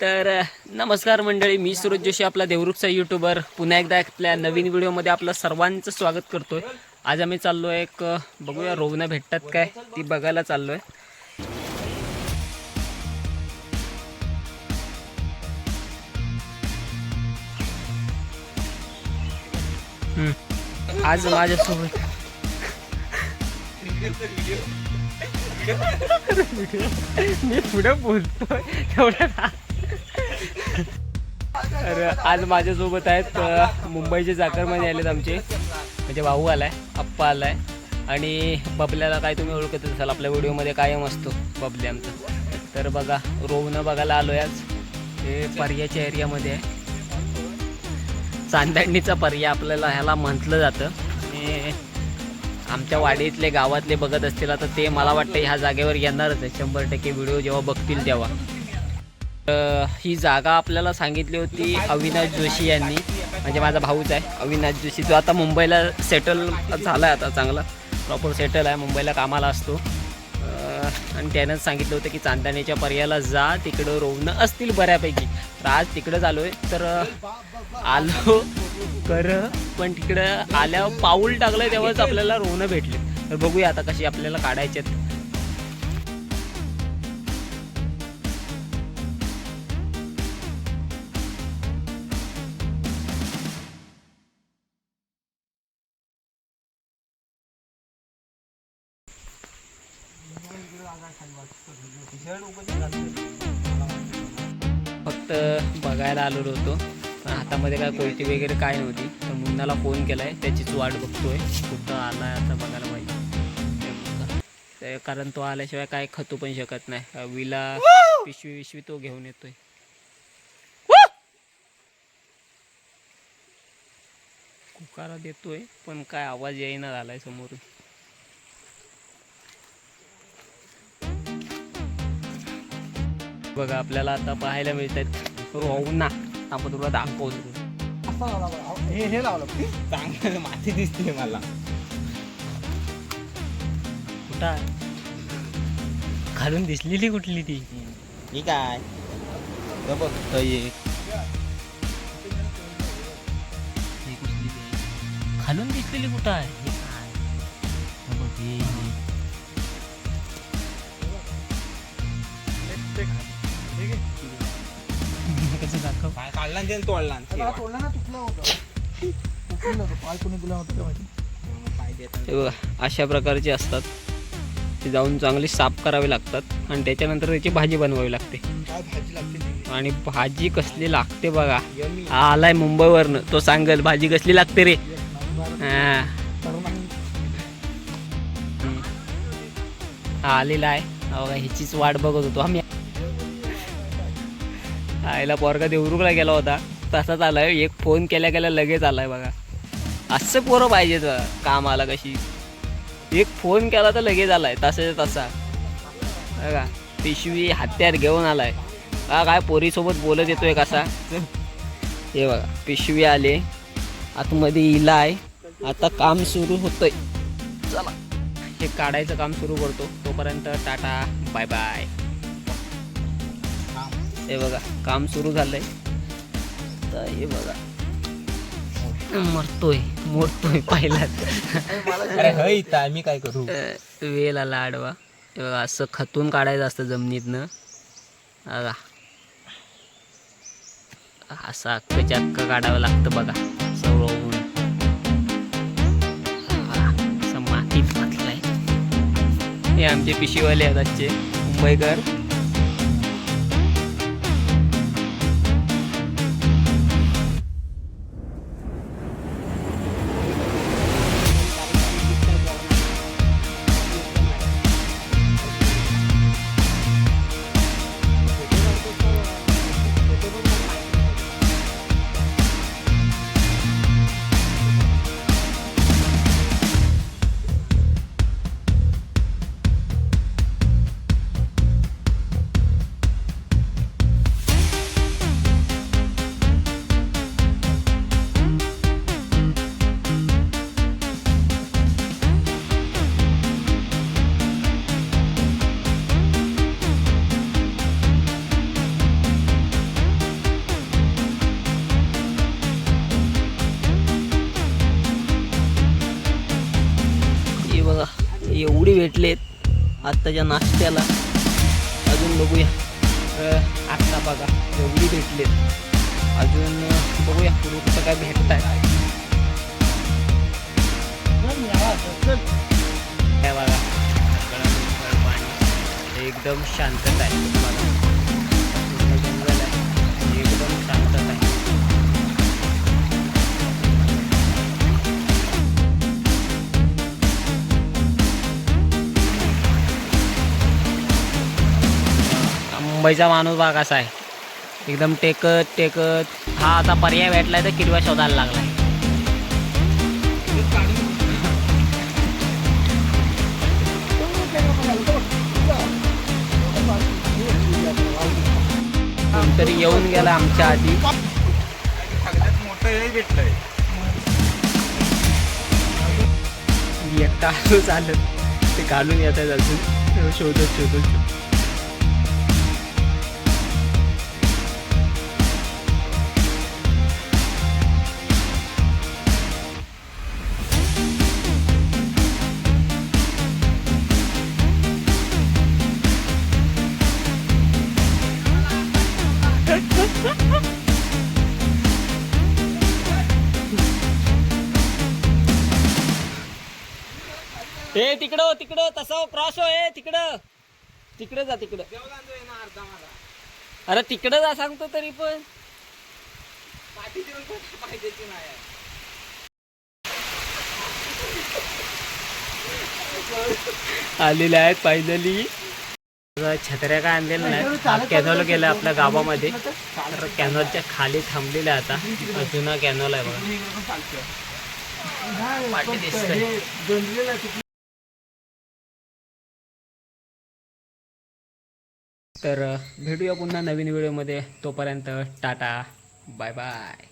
तर नमस्कार मंडळी मी सुरज जोशी आपला देवरूपचा यूट्यूबर पुन्हा एकदा आपल्या नवीन व्हिडिओमध्ये आपलं सर्वांचं स्वागत करतोय. आज आम्ही चाललो आहे एक बघूया रोवणं भेटतात काय? ती बघायला चाललोय. आहे आज माझ्यासोबत मी पुढे बोलतोय. तेवढ्या तर आज माझ्यासोबत आहेत मुंबईचे चाकरमाने आलेत आमचे. म्हणजे भाऊ आलाय आप्पा आलाय. आणि बबल्याला काय तुम्ही ओळखत असाल आपल्या व्हिडिओमध्ये कायम असतो बबले आमचा. तर बघा रोवणं बघायला आलोय आज. हे पर्याच्या एरियामध्ये आहे. चांदणीचा पर्याय आपल्याला ह्याला म्हटलं जातं. आणि आमच्या वाडीतले गावातले बघत असतील आता ते मला वाटतं ह्या जागेवर येणारच आहे. शंभर टक्के व्हिडिओ जेव्हा बघतील तेव्हा. ही जागा आपल्याला सांगितली होती अविनाश जोशी यांनी. म्हणजे माझा भाऊच आहे अविनाश जोशी. जो आता मुंबईला सेटल झाला आहे आता चांगला. प्रॉपर सेटल आहे मुंबईला कामाला असतो. आणि त्यानंच सांगितलं होतं की चांदण्याच्या पर्यायाला जा तिकडं रोवणं असतील बऱ्यापैकी. तर आज तिकडंच आलो आहे तर आलो. कर पण तिकडं आल्यावर पाऊल टाकलं तेव्हाच आपल्याला रोवणं भेटले. तर बघूया आता कशी आपल्याला काढायचे फक्त बघायला आलेलो होतो. पण हातामध्ये काय कोयती वगैरे काय नव्हती. तर मुन्नाला फोन केला आहे त्याचीच वाट बघतोय. कुठं आलाय आता बघायला पाहिजे कारण तो आल्याशिवाय काय खतू पण शकत नाही. विला पिशवी विशवी तो घेऊन येतोय. कुकारा देतोय पण काय आवाज येईना झालाय समोरून. बघा आपल्याला आता पाहायला मिळत आहेत रोवना आपण तुला दाखवतो. हे हे लावलं चांगलं माती दिसते मला. कुठं? खालून दिसलेली कुठली ती? ही काय? बघ ही? खालून दिसलेली कुठं आहे? हे काय? हे बघ, हे, कसं दाखव काय काढला तोडला तोडला ना तुटला होता पाय कोणी माहिती हे बघा अशा प्रकारचे असतात. ते जाऊन चांगली साफ करावे लागतात आणि त्याच्यानंतर त्याची भाजी बनवावी लागते. काय भाजी लागते आणि भाजी कसली लागते बघा. हा आलाय मुंबईवरनं. तो सांगल भाजी कसली लागते रे? हा. आलेला आहे. ह्याचीच वाट बघत होतो आम्ही. आईला पोरगा देवरुखला गेला होता. तसाच आलाय. एक फोन केल्या केल्या लगेच आलाय बघा. असं पोरं पाहिजेत बघा कामाला कशी. एक फोन केला तर लगेच आलाय. तसाच्या तसा. बघा पिशवी हत्यार घेऊन आलाय. हा काय पोरीसोबत बोलत येतोय कसा? हे बघा पिशवी आले. आतमध्ये इला आहे. आता काम सुरू होतंय. चला. हे काढायचं काम सुरू करतो. तोपर्यंत टाटा बाय बाय. हे बघा काम सुरू झालंय. तर हे बघा. मरतोय मोडतोय इथं मी काय करू? वेल आला आडवा. हे बघा असं खतून काढायचं असतं जमिनीतनं. बघा असं अक्कच्या अक्क काढावं लागतं बघा सवरून असं मातीत घातलंय. हे आमचे पिशीवाले आहेत आजचे मुंबईकर आत्ताच्या नाश्त्याला. अजून बघूया. आत्ता बघा एवढी भेटले अजून बघूया पुढे कुठं काय भेटत आहे काय बघा. एकदम शांतता आहे. तुम्हाला मुंबईचा माणूस भाग असा आहे. एकदम टेकत टेकत. हा आता पर्याय भेटलाय तर किडवा शोधायला लागलाय. तरी येऊन गेला आमच्या आधी. सगळ्यात मोठं भेटलंय एकटा आलो चालत ते घालून येत आहेत अजून. शोधत शोधत. ए तिकडं तिकडं तसं क्रॉस हो ए तिकडं. तिकडं जा तिकडं. अरे तिकडं जा सांगतो तरी पण. आलेले आहेत फायनली छत्र्या काय आणलेल्या नाही कॅनॉल गेलं आपल्या गावामध्ये. तर कॅनॉलच्या खाली थांबलेलं आहे आता जुना कॅनॉल आहे बघा. तर भेटूया पुन्हा नवीन व्हिडिओमध्ये. तोपर्यंत टाटा. Bye bye.